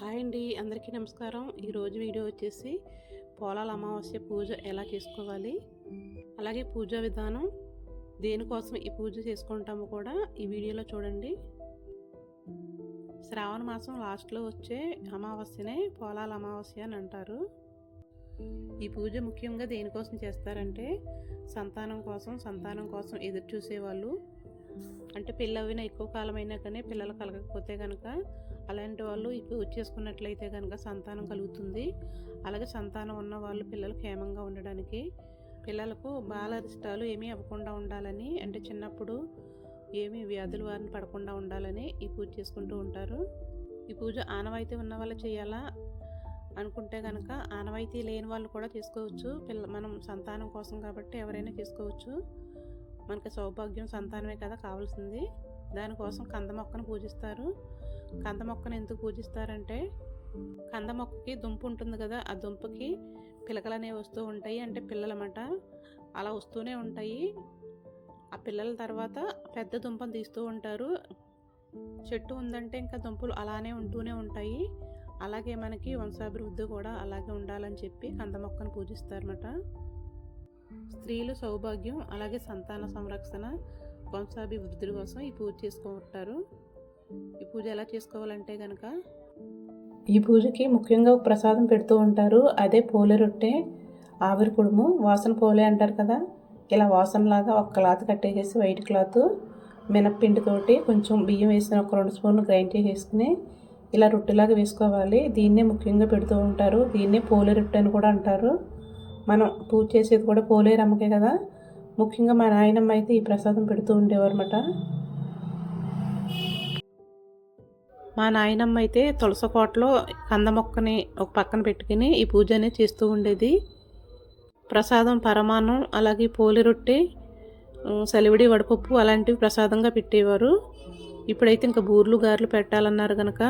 Hi అండి అందరికీ నమస్కారం. ఈరోజు వీడియో వచ్చేసి పోలాల అమావాస్య పూజ ఎలా చేసుకోవాలి అలాగే పూజా విధానం దేనికోసం ఈ పూజ చేసుకుంటామో కూడా ఈ వీడియోలో చూడండి. శ్రావణ మాసం లాస్ట్లో వచ్చే అమావాస్యనే పోలాల అమావాస్య అని అంటారు. ఈ పూజ ముఖ్యంగా దేనికోసం చేస్తారంటే సంతానం కోసం సంతానం కోసం ఎదురు చూసేవాళ్ళు. అంటే పిల్లవిన ఎక్కువ కాలమైనా కానీ పిల్లలు కలగకపోతే కనుక అలాంటి వాళ్ళు ఈ పూజ చేసుకున్నట్లయితే కనుక సంతానం కలుగుతుంది. అలాగే సంతానం ఉన్న వాళ్ళు పిల్లలు క్షేమంగా ఉండడానికి పిల్లలకు బాలరిష్టాలు ఏమీ అవ్వకుండా ఉండాలని అంటే చిన్నప్పుడు ఏమీ వ్యాధుల వారిని పడకుండా ఉండాలని ఈ పూజ చేసుకుంటూ ఉంటారు. ఈ పూజ ఆనవాయితీ ఉన్న వాళ్ళు చేయాలా అనుకుంటే కనుక ఆనవాయితీ లేని వాళ్ళు కూడా చేసుకోవచ్చు. పిల్ల మనం సంతానం కోసం కాబట్టి ఎవరైనా చేసుకోవచ్చు. మనకి సౌభాగ్యం సంతానమే కదా కావాల్సింది. దానికోసం కంద మొక్కను పూజిస్తారు. కంద మొక్కను ఎందుకు పూజిస్తారంటే కంద మొక్కకి దుంప ఉంటుంది కదా ఆ దుంపకి పిలకలు అనేవి వస్తూ ఉంటాయి. అంటే పిల్లలమాట. అలా వస్తూనే ఉంటాయి. ఆ పిల్లల తర్వాత పెద్ద దుంపను తీస్తూ ఉంటారు. చెట్టు ఉందంటే ఇంకా దుంపలు అలానే ఉంటూనే ఉంటాయి. అలాగే మనకి వంశాభివృద్ధి కూడా అలాగే ఉండాలని చెప్పి కంద మొక్కను పూజిస్తారన్నమాట. స్త్రీలు సౌభాగ్యం అలాగే సంతాన సంరక్షణ వంశాభివృద్ధి కోసం ఈ పూజ చేసుకుంటారు. ఈ పూజ ఎలా చేసుకోవాలంటే కనుక ఈ పూజకి ముఖ్యంగా ఒక ప్రసాదం పెడుతూ ఉంటారు. అదే పోలే రొట్టె ఆవిరి కుడుము వాసన పోలే అంటారు కదా. ఇలా వాసనలాగా ఒక క్లాత్ కట్టేసేసి వైట్ క్లాత్ మినప్పిండితోటి కొంచెం బియ్యం వేసిన ఒక రెండు స్పూన్లు గ్రైండ్ చేసేసుకుని ఇలా రొట్టెలాగా వేసుకోవాలి. దీన్నే ముఖ్యంగా పెడుతూ ఉంటారు. దీన్నే పోలే రొట్టె అని కూడా అంటారు. మనం పూజ చేసేది కూడా పోలే రమ్మకే కదా. ముఖ్యంగా మా నాయనమ్మ అయితే ఈ ప్రసాదం పెడుతూ ఉండేవారన్నమాట. మా నాయనమ్మ అయితే తులసకోటలో కంద మొక్కని ఒక పక్కన పెట్టుకుని ఈ పూజ అనేది చేస్తూ ఉండేది. ప్రసాదం పరమాన్నం అలాగే పోలి రొట్టె సలివిడి వడపప్పు అలాంటివి ప్రసాదంగా పెట్టేవారు. ఇప్పుడైతే ఇంకా బూర్లు గారెలు పెట్టాలన్నారు కనుక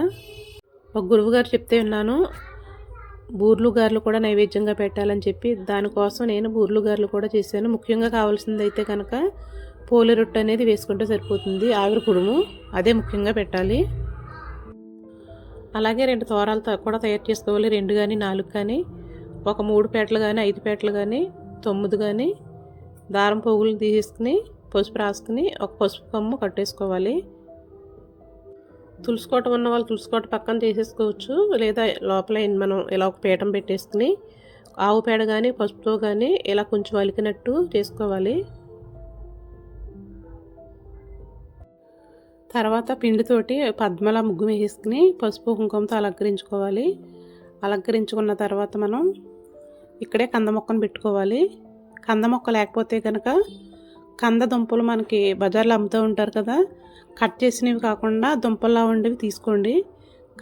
ఒక గురువు గారు చెప్తే ఉన్నాను బూర్లు గారెలు కూడా నైవేద్యంగా పెట్టాలని చెప్పి. దానికోసం నేను బూర్లు గారెలు కూడా చేశాను. ముఖ్యంగా కావాల్సింది అయితే కనుక పోలి రొట్టె అనేది వేసుకుంటే సరిపోతుంది. ఆవిరి కుడుము అదే ముఖ్యంగా పెట్టాలి. అలాగే రెండు తోరాలు కూడా తయారు చేసుకోవాలి. రెండు కానీ నాలుగు కానీ ఒక మూడు పేటలు కానీ ఐదు పేటలు కానీ తొమ్మిది కానీ దారం పోగులు తీసేసుకుని పసుపు రాసుకుని ఒక పసుపు కొమ్ము కట్టేసుకోవాలి. తులుసుకోట ఉన్న వాళ్ళు తులుసుకోట పక్కన చేసేసుకోవచ్చు లేదా లోపల మనం ఇలా ఒక పీఠం పెట్టేసుకుని ఆవు పేడ కానీ పసుపుతో కానీ ఇలా కొంచెం వలికినట్టు చేసుకోవాలి. తర్వాత పిండితోటి పద్మల ముగ్గు వేసుకుని పసుపు కుంకుమతో అలంకరించుకోవాలి. అలంకరించుకున్న తర్వాత మనం ఇక్కడే కంద మొక్కను పెట్టుకోవాలి. కంద మొక్క లేకపోతే కనుక కంద దుంపలు మనకి బజార్లో అమ్ముతూ ఉంటారు కదా కట్ చేసినవి కాకుండా దుంపల్లా ఉండేవి తీసుకోండి.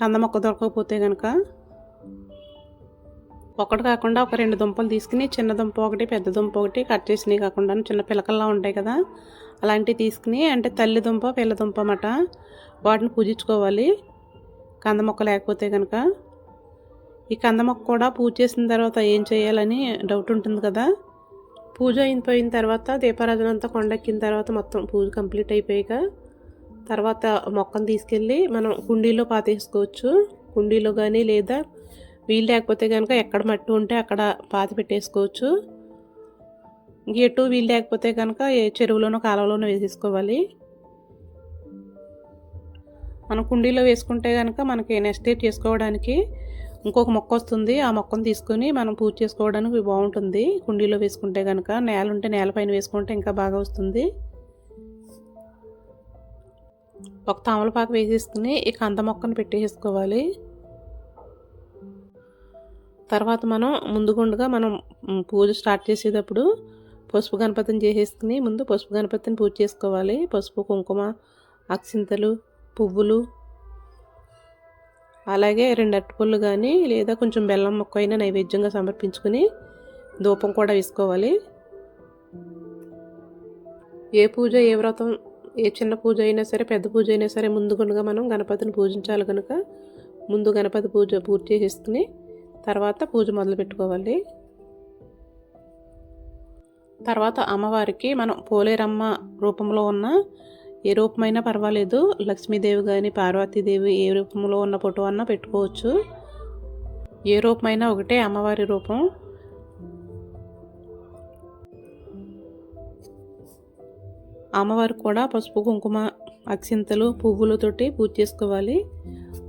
కంద మొక్క దొరకకపోతే కనుక ఒకటి కాకుండా ఒక రెండు దుంపలు తీసుకుని చిన్న దుంప ఒకటి పెద్ద దుంప ఒకటి కట్ చేసినవి కాకుండా చిన్న పిలకల్లా ఉంటాయి కదా అలాంటివి తీసుకుని అంటే తల్లిదుంప పిల్లదుంప అన్నమాట వాటిని పూజించుకోవాలి. కంద మొక్క లేకపోతే కనుక ఈ కంద మొక్క కూడా పూజ చేసిన తర్వాత ఏం చేయాలని డౌట్ ఉంటుంది కదా. పూజ అయిపోయిన తర్వాత దీపారాధన అంతా కొండెక్కిన తర్వాత మొత్తం పూజ కంప్లీట్ అయిపోయాక తర్వాత మొక్కను తీసుకెళ్ళి మనం కుండీలో పాతేసుకోవచ్చు. కుండీలో కానీ లేదా వీలు లేకపోతే కనుక ఎక్కడ మట్టి ఉంటే అక్కడ పాతి పెట్టేసుకోవచ్చు. ఎటు వీలు లేకపోతే కనుక ఏ చెరువులోనో కాలువలోనో వేసేసుకోవాలి. మనం కుండీలో వేసుకుంటే కనుక మనకి నెక్స్ట్ డే చేసుకోవడానికి ఇంకొక మొక్క వస్తుంది. ఆ మొక్కను తీసుకొని మనం పూజ చేసుకోవడానికి బాగుంటుంది. కుండీలో వేసుకుంటే కనుక నేల ఉంటే నేలపైన వేసుకుంటే ఇంకా బాగా వస్తుంది. ఒక తామలపాకు వేసేసుకుని ఈ కంద మొక్కను పెట్టేసుకోవాలి. తర్వాత మనం ముందుగుండగా మనం పూజ స్టార్ట్ చేసేటప్పుడు పసుపు గణపతిని చేసేసుకుని ముందు పసుపు గణపతిని పూజ చేసుకోవాలి. పసుపు కుంకుమ అక్షింతలు పువ్వులు అలాగే రెండు అట్టుపళ్ళు కానీ లేదా కొంచెం బెల్లం మొక్క అయినా నైవేద్యంగా సమర్పించుకుని ధూపం కూడా వేసుకోవాలి. ఏ పూజ ఏ వ్రతం ఏ చిన్న పూజ అయినా సరే పెద్ద పూజ అయినా సరే ముందుగా మనం గణపతిని పూజించాలి కనుక ముందు గణపతి పూజ పూర్తి చేసేసుకుని తర్వాత పూజ మొదలు పెట్టుకోవాలి తర్వాత అమ్మవారికి మనం పోలేరమ్మ రూపంలో ఉన్న ఏ రూపమైనా పర్వాలేదు. లక్ష్మీదేవి కానీ పార్వతీదేవి ఏ రూపంలో ఉన్న ఫోటో అన్నా పెట్టుకోవచ్చు. ఏ రూపమైనా ఒకటే అమ్మవారి రూపం. అమ్మవారికి కూడా పసుపు కుంకుమ అక్షింతలు పువ్వులతోటి పూజ చేసుకోవాలి.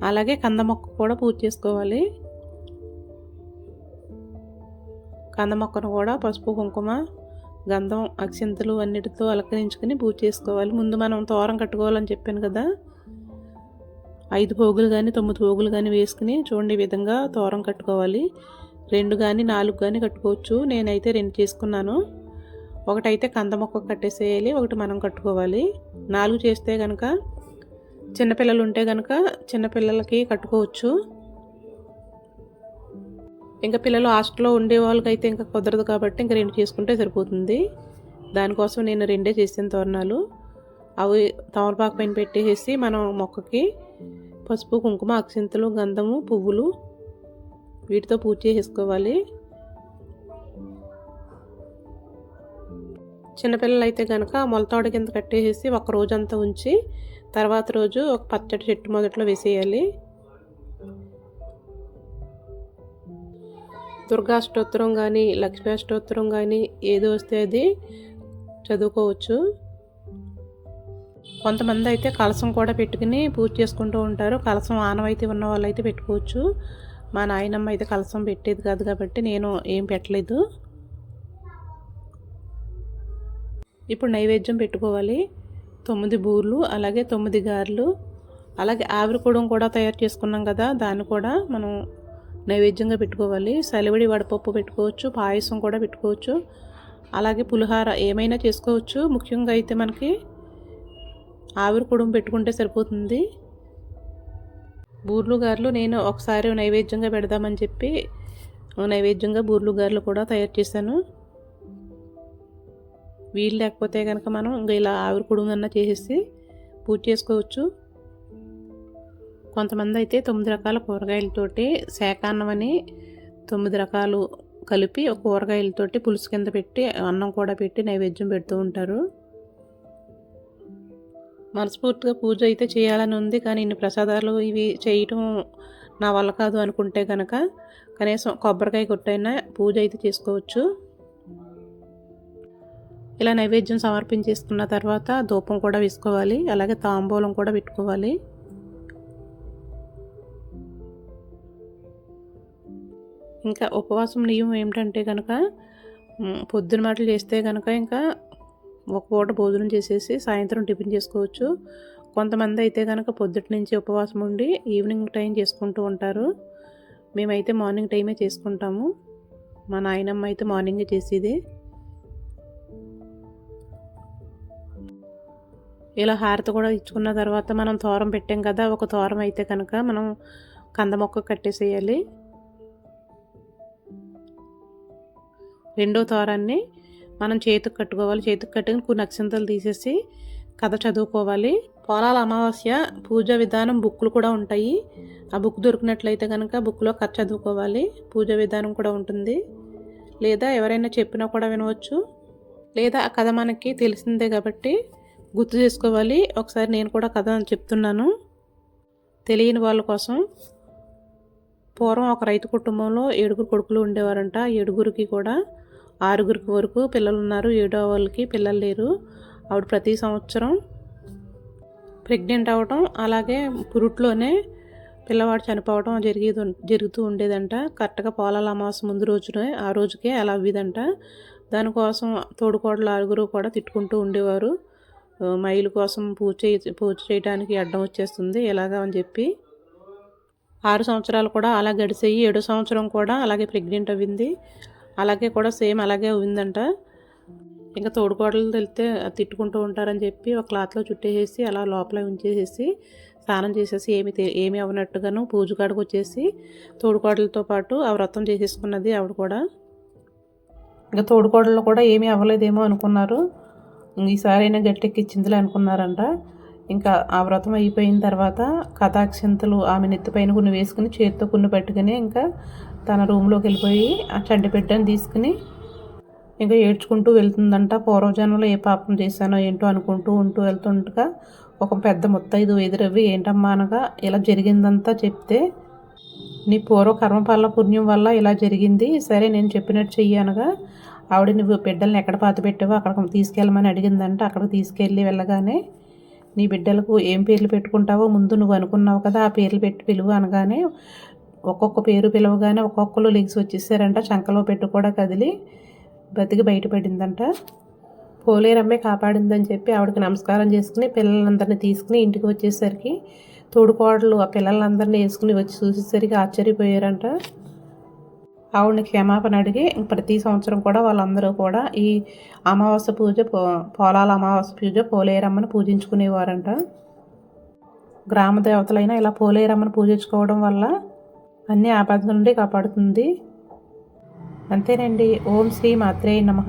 అలాగే కంద మొక్క కూడా పూజ చేసుకోవాలి. కంద మొక్కను కూడా పసుపు కుంకుమ గంధం అక్షింతలు అన్నిటితో అలంకరించుకుని పూజ చేసుకోవాలి. ముందు మనం తోరం కట్టుకోవాలని చెప్పాను కదా. ఐదు పోగులు కానీ తొమ్మిది పోగులు కానీ వేసుకుని చూడండి ఈ విధంగా తోరం కట్టుకోవాలి. రెండు కానీ నాలుగు కానీ కట్టుకోవచ్చు. నేనైతే రెండు చేసుకున్నాను. ఒకటైతే కంద మొక్క కట్టేసేయాలి ఒకటి మనం కట్టుకోవాలి. నాలుగు చేస్తే కనుక చిన్నపిల్లలు ఉంటే కనుక చిన్నపిల్లలకి కట్టుకోవచ్చు. ఇంకా పిల్లలు హాస్టల్లో ఉండే వాళ్ళకైతే ఇంకా కుదరదు కాబట్టి ఇంకా రెండు చేసుకుంటే సరిపోతుంది. దానికోసం నేను రెండే చేసిన తోరణాలు. అవి తమలపాకు పైన పెట్టేసి మనం మొక్కకి పసుపు కుంకుమ అక్షింతలు గంధము పువ్వులు వీటితో పూజ చేసేసుకోవాలి చిన్నపిల్లలు అయితే కనుక మొలతాడు కింద కట్టేసి ఒక రోజంతా ఉంచి తర్వాత రోజు ఒక పచ్చడి చెట్టు మొదట్లో వేసేయాలి. దుర్గా స్తోత్రం కానీ లక్ష్మీ స్తోత్రం కానీ ఏది వస్తే అది చదువుకోవచ్చు. కొంతమంది అయితే కలసం కూడా పెట్టుకుని పూజ చేసుకుంటూ ఉంటారు. కలసం ఆనవైతే ఉన్న వాళ్ళు అయితే పెట్టుకోవచ్చు. మా నాయనమ్మ అయితే కలసం పెట్టేది కాదు కాబట్టి నేను ఏం పెట్టలేదు. ఇప్పుడు నైవేద్యం పెట్టుకోవాలి. తొమ్మిది బూర్లు అలాగే తొమ్మిది గారెలు అలాగే ఆవిరికూడం కూడా తయారు చేసుకున్నాం కదా దాన్ని కూడా మనం నైవేద్యంగా పెట్టుకోవాలి. సలివిడి వడపప్పు పెట్టుకోవచ్చు పాయసం కూడా పెట్టుకోవచ్చు. అలాగే పులిహార ఏమైనా చేసుకోవచ్చు. ముఖ్యంగా అయితే మనకి ఆవిరి కుడుము పెట్టుకుంటే సరిపోతుంది. బూర్లు గారెలు నేను ఒకసారి నైవేద్యంగా పెడదామని చెప్పి నైవేద్యంగా బూర్లు గారెలు కూడా తయారు చేశాను. వీలు లేకపోతే కనుక మనం ఇంకా ఇలా ఆవిరి కుడుమన్నా చేసేసి పూజ చేసుకోవచ్చు. కొంతమంది అయితే తొమ్మిది రకాల కూరగాయలతోటి శాకాన్నం అని తొమ్మిది రకాలు కలిపి ఒక కూరగాయలతోటి పులుసు కింద పెట్టి అన్నం కూడా పెట్టి నైవేద్యం పెడుతూ ఉంటారు. మనస్ఫూర్తిగా పూజ అయితే చేయాలని ఉంది కానీ ఇన్ని ప్రసాదాలు ఇవి చేయటం నా వల్ల కాదు అనుకుంటే కనుక కనీసం కొబ్బరికాయ కొట్టైనా పూజ అయితే చేసుకోవచ్చు. ఇలా నైవేద్యం సమర్పించేసుకున్న తర్వాత ధూపం కూడా వేసుకోవాలి అలాగే తాంబూలం కూడా పెట్టుకోవాలి. ఇంకా ఉపవాసం నియమం ఏమిటంటే కనుక పొద్దున మాటలు చేస్తే కనుక ఇంకా ఒక పూట భోజనం చేసేసి సాయంత్రం టిఫిన్ చేసుకోవచ్చు. కొంతమంది అయితే కనుక పొద్దుటి నుంచి ఉపవాసం ఉండి ఈవినింగ్ టైం చేసుకుంటూ ఉంటారు. మేమైతే మార్నింగ్ టైమే చేసుకుంటాము. మా నాయనమ్మ అయితే మార్నింగే చేసేది. ఇలా హారతి కూడా ఇచ్చుకున్న తర్వాత మనం తోరం పెట్టాం కదా ఒక తోరం అయితే కనుక మనం కంద మొక్క కట్టేసేయాలి. రెండో తోరాన్ని మనం చేతికి కట్టుకోవాలి చేతికి కట్టుకుని కొన్ని అక్షంతలు తీసేసి కథ చదువుకోవాలి. పొలాల అమావాస్య పూజా విధానం బుక్లు కూడా ఉంటాయి. ఆ బుక్ దొరికినట్లయితే కనుక బుక్లో కథ చదువుకోవాలి. పూజా విధానం కూడా ఉంటుంది. లేదా ఎవరైనా చెప్పినా కూడా వినవచ్చు. లేదా ఆ కథ మనకి తెలిసిందే కాబట్టి గుర్తు చేసుకోవాలి. ఒకసారి నేను కూడా కథ చెప్తున్నాను. తెలియని వాళ్ళ కోసం. పూర్వం ఒక రైతు కుటుంబంలో ఏడుగురు కొడుకులు ఉండేవారంట. ఏడుగురికి కూడా ఆరుగురికి వరకు పిల్లలు ఉన్నారు ఏడో వాళ్ళకి పిల్లలు లేరు. ఆవిడ ప్రతి సంవత్సరం ప్రెగ్నెంట్ అవ్వటం అలాగే పురుట్లోనే పిల్లవాడు చనిపోవడం జరిగేది జరుగుతూ ఉండేదంట. కరెక్ట్గా పోలాల అమావాస్య ముందు రోజునే ఆ రోజుకే అలా అవ్విదంట. దానికోసం తోడుకోడలు ఆరుగురు కూడా తిట్టుకుంటూ ఉండేవారు. మైలు కోసం పూజ చేయ పూజ చేయడానికి అడ్డం వచ్చేస్తుంది ఎలాగా అని చెప్పి. ఆరు సంవత్సరాలు కూడా అలా గడిచాయి. ఏడో సంవత్సరం కూడా అలాగే ప్రెగ్నెంట్ అవ్వింది. అలాగే కూడా సేమ్ అలాగే ఉందంట. ఇంకా తోడుకోడలు వెళ్తే తిట్టుకుంటూ ఉంటారని చెప్పి ఒక క్లాత్లో చుట్టేసేసి అలా లోపల ఉంచేసేసి స్నానం చేసేసి ఏమి ఏమి అవ్వనట్టుగాను పూజ కాడికి వచ్చేసి తోడుకోడలతో పాటు ఆ వ్రతం చేసేసుకున్నది ఆవిడ కూడా. ఇంకా తోడుకోడలు కూడా ఏమీ అవ్వలేదేమో అనుకున్నారు. ఈసారి అయినా గట్టెక్కిచ్చిందిలే అనుకున్నారంట. ఇంకా ఆ వ్రతం అయిపోయిన తర్వాత కథాక్షంతలు ఆమె నెత్తిపైన కొన్ని వేసుకుని చేతితో కొన్ని పెట్టుకుని ఇంకా తన రూమ్లోకి వెళ్ళిపోయి ఆ చంటి బిడ్డను తీసుకుని ఇంకా ఏడ్చుకుంటూ వెళ్తుందంట. పూర్వజన్మలో ఏ పాపం చేశానో ఏంటో అనుకుంటూ ఉంటూ వెళ్తుండగా ఒక పెద్ద ముత్తైదు ఎదురవి ఏంటమ్మా అనగా ఇలా జరిగిందంతా చెప్తే నీ పూర్వ కర్మపాల పుణ్యం వల్ల ఇలా జరిగింది. సరే నేను చెప్పినట్టు చెయ్యి అనగా ఆవిడ నువ్వు బిడ్డల్ని ఎక్కడ పాత పెట్టావో అక్కడికి తీసుకెళ్ళమని అడిగిందంట. అక్కడికి తీసుకెళ్ళి వెళ్ళగానే నీ బిడ్డలకు ఏం పేర్లు పెట్టుకుంటావో ముందు నువ్వు అనుకున్నావు కదా ఆ పేర్లు పెట్టి పిలువు అనగానే ఒక్కొక్క పేరు పిలవగానే ఒక్కొక్కరు లెగ్స్ వచ్చేసారంట. చంకలో పెట్టు కూడా కదిలి బతికి బయటపడిందంట పోలేరమ్మే కాపాడిందని చెప్పి ఆవిడకి నమస్కారం చేసుకుని పిల్లలందరినీ తీసుకుని ఇంటికి వచ్చేసరికి తోడుకోడలు ఆ పిల్లలందరినీ వేసుకుని వచ్చి చూసేసరికి ఆశ్చర్యపోయారంట. ఆవిడని క్షమాపణ అడిగి ప్రతి సంవత్సరం కూడా వాళ్ళందరూ కూడా ఈ అమావాస్య పూజ పోలాల అమావాస్య పూజ పోలేరమ్మను పూజించుకునేవారంట. గ్రామ దేవతలైనా ఇలా పోలేరమ్మను పూజించుకోవడం వల్ల అన్ని ఆపదల నుండి కాపాడుతుంది. అంతేనండి. ఓం శ్రీ మాత్రే నమ.